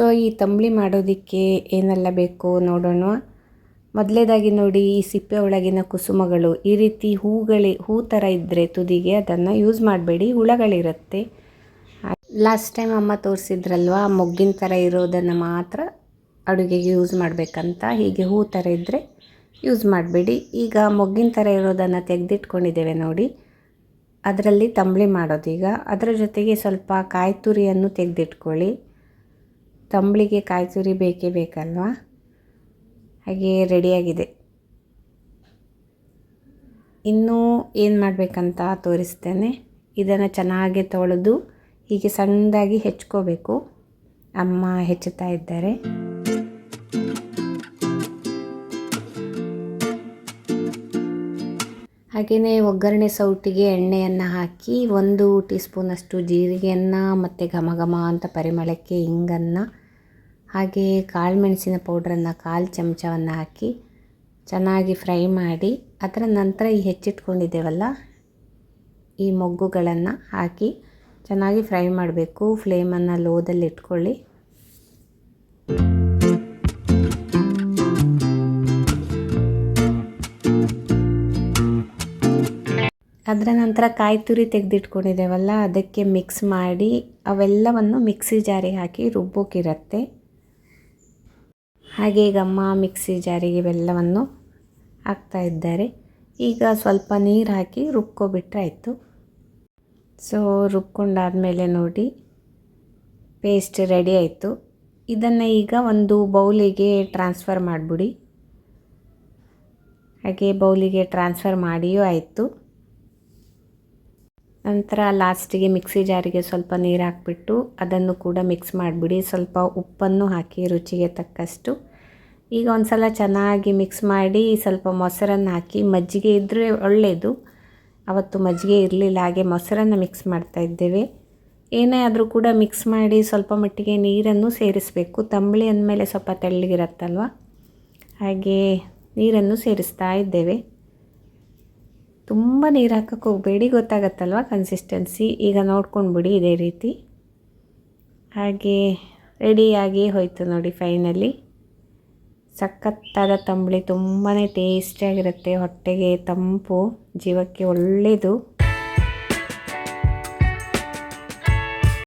So, ಈ ತಂಬಳಿ ಮಾಡೋದಕ್ಕೆ ಏನೆಲ್ಲ ಬೇಕು ನೋಡೋಣ. ಮೊದಲೇದಾಗಿ ನೋಡಿ, ಈ ಸಿಪ್ಪೆ ಒಳಗಿನ ಕುಸುಮಗಳು, ಈ ರೀತಿ ಹೂಗಳಿ, ಹೂ ಥರ ಇದ್ದರೆ ತುದಿಗೆ ಅದನ್ನು ಯೂಸ್ ಮಾಡಬೇಡಿ, ಹುಳಗಳಿರುತ್ತೆ. ಲಾಸ್ಟ್ ಟೈಮ್ ಅಮ್ಮ ತೋರಿಸಿದ್ರಲ್ವ, ಮೊಗ್ಗಿನ ಥರ ಇರೋದನ್ನು ಮಾತ್ರ ಅಡುಗೆಗೆ ಯೂಸ್ ಮಾಡಬೇಕಂತ. ಹೀಗೆ ಹೂ ಥರ ಇದ್ದರೆ ಯೂಸ್ ಮಾಡಬೇಡಿ. ಈಗ ಮೊಗ್ಗಿನ ಥರ ಇರೋದನ್ನು ತೆಗೆದಿಟ್ಕೊಂಡಿದ್ದೇವೆ ನೋಡಿ. ಅದರಲ್ಲಿ ತಂಬಳಿ ಮಾಡೋದು ಈಗ. ಅದರ ಜೊತೆಗೆ ಸ್ವಲ್ಪ ಕಾಯಿ ತುರಿಯನ್ನು ತೆಗೆದಿಟ್ಕೊಳ್ಳಿ. ತಂಬಳಿಗೆ ಕಾಯಿ ತುರಿ ಬೇಕೇ ಬೇಕಲ್ವಾ? ಹಾಗೆ ರೆಡಿಯಾಗಿದೆ. ಇನ್ನೂ ಏನು ಮಾಡಬೇಕಂತ ತೋರಿಸ್ತೇನೆ. ಇದನ್ನು ಚೆನ್ನಾಗಿ ತೊಳೆದು ಹೀಗೆ ಸಣ್ಣದಾಗಿ ಹೆಚ್ಕೋಬೇಕು. ಅಮ್ಮ ಹೆಚ್ಚುತ್ತಾ ಇದ್ದಾರೆ. ಹಾಗೆಯೇ ಒಗ್ಗರಣೆ ಸೌಟಿಗೆ ಎಣ್ಣೆಯನ್ನು ಹಾಕಿ ಒಂದು ಟೀ ಸ್ಪೂನಷ್ಟು ಜೀರಿಗೆಯನ್ನು ಮತ್ತು ಘಮ ಘಮ ಅಂತ ಪರಿಮಳಕ್ಕೆ ಹಿಂಗನ್ನು ಹಾಗೆ ಕಾಳು ಮೆಣಸಿನ ಪೌಡ್ರನ್ನು ಕಾಲು ಚಮಚವನ್ನು ಹಾಕಿ ಚೆನ್ನಾಗಿ ಫ್ರೈ ಮಾಡಿ ಅದರ ನಂತರ ಈ ಹೆಚ್ಚಿಟ್ಕೊಂಡಿದ್ದೇವಲ್ಲ, ಈ ಮೊಗ್ಗುಗಳನ್ನು ಹಾಕಿ ಚೆನ್ನಾಗಿ ಫ್ರೈ ಮಾಡಬೇಕು. ಫ್ಲೇಮನ್ನು ಲೋದಲ್ಲಿ ಇಟ್ಕೊಳ್ಳಿ. ಅದರ ನಂತರ ಕಾಯಿ ತುರಿ ತೆಗೆದಿಟ್ಕೊಂಡಿದ್ದೇವಲ್ಲ, ಅದಕ್ಕೆ ಮಿಕ್ಸ್ ಮಾಡಿ ಅವೆಲ್ಲವನ್ನು ಮಿಕ್ಸಿ ಜಾರಿಗೆ ಹಾಕಿ ರುಬ್ಬೋಕಿರತ್ತೆ. ಹಾಗೆ ಈಗ ಮಿಕ್ಸಿ ಜಾರಿಗೆ ಬೆಲ್ಲವನ್ನು ಹಾಕ್ತಾ ಇದ್ದಾರೆ. ಈಗ ಸ್ವಲ್ಪ ನೀರು ಹಾಕಿ ರುಬ್ಕೊಬಿಟ್ರೆ ಆಯಿತು ಸೊ ರುಬ್ಕೊಂಡಾದಮೇಲೆ ನೋಡಿ ಪೇಸ್ಟ್ ರೆಡಿ ಆಯಿತು. ಇದನ್ನು ಈಗ ಒಂದು ಬೌಲಿಗೆ ಟ್ರಾನ್ಸ್ಫರ್ ಮಾಡಿಬಿಡಿ. ಹಾಗೆ ಬೌಲಿಗೆ ಟ್ರಾನ್ಸ್ಫರ್ ಮಾಡಿಯೂ ಆಯಿತು. ನಂತರ ಲಾಸ್ಟಿಗೆ ಮಿಕ್ಸಿ ಜಾರಿಗೆ ಸ್ವಲ್ಪ ನೀರು ಹಾಕ್ಬಿಟ್ಟು ಅದನ್ನು ಕೂಡ ಮಿಕ್ಸ್ ಮಾಡಿಬಿಡಿ. ಸ್ವಲ್ಪ ಉಪ್ಪನ್ನು ಹಾಕಿ ರುಚಿಗೆ ತಕ್ಕಷ್ಟು. ಈಗ ಒಂದು ಸಲ ಚೆನ್ನಾಗಿ ಮಿಕ್ಸ್ ಮಾಡಿ ಸ್ವಲ್ಪ ಮೊಸರನ್ನು ಹಾಕಿ, ಮಜ್ಜಿಗೆ ಇದ್ದರೆ ಒಳ್ಳೆಯದು ಅವತ್ತು ಮಜ್ಜಿಗೆ ಇರಲಿಲ್ಲ, ಹಾಗೆ ಮೊಸರನ್ನು ಮಿಕ್ಸ್ ಮಾಡ್ತಾ ಇದ್ದೇವೆ. ಏನೇ ಆದರೂ ಕೂಡ ಮಿಕ್ಸ್ ಮಾಡಿ ಸ್ವಲ್ಪ ಮಟ್ಟಿಗೆ ನೀರನ್ನು ಸೇರಿಸಬೇಕು. ತಂಬಳಿ ಅಂದಮೇಲೆ ಸ್ವಲ್ಪ ತೆಳ್ಳಗಿರತ್ತಲ್ವ? ಹಾಗೆ ನೀರನ್ನು ಸೇರಿಸ್ತಾ ಇದ್ದೇವೆ. ತುಂಬ ನೀರು ಹಾಕಕ್ಕೆ ಹೋಗಬೇಡಿ, ಗೊತ್ತಾಗತ್ತಲ್ವ ಕನ್ಸಿಸ್ಟೆನ್ಸಿ ಈಗ ನೋಡ್ಕೊಂಡ್ಬಿಡಿ ಇದೇ ರೀತಿ. ಹಾಗೆ ರೆಡಿಯಾಗಿ ಹೋಯಿತು ನೋಡಿ ಫೈನಲಿ ಸಖತ್ತಾದ ತಂಬುಳಿ ತುಂಬಾ ಟೇಸ್ಟಿಯಾಗಿರುತ್ತೆ ಹೊಟ್ಟೆಗೆ ತಂಪು ಜೀವಕ್ಕೆ ಒಳ್ಳೆಯದು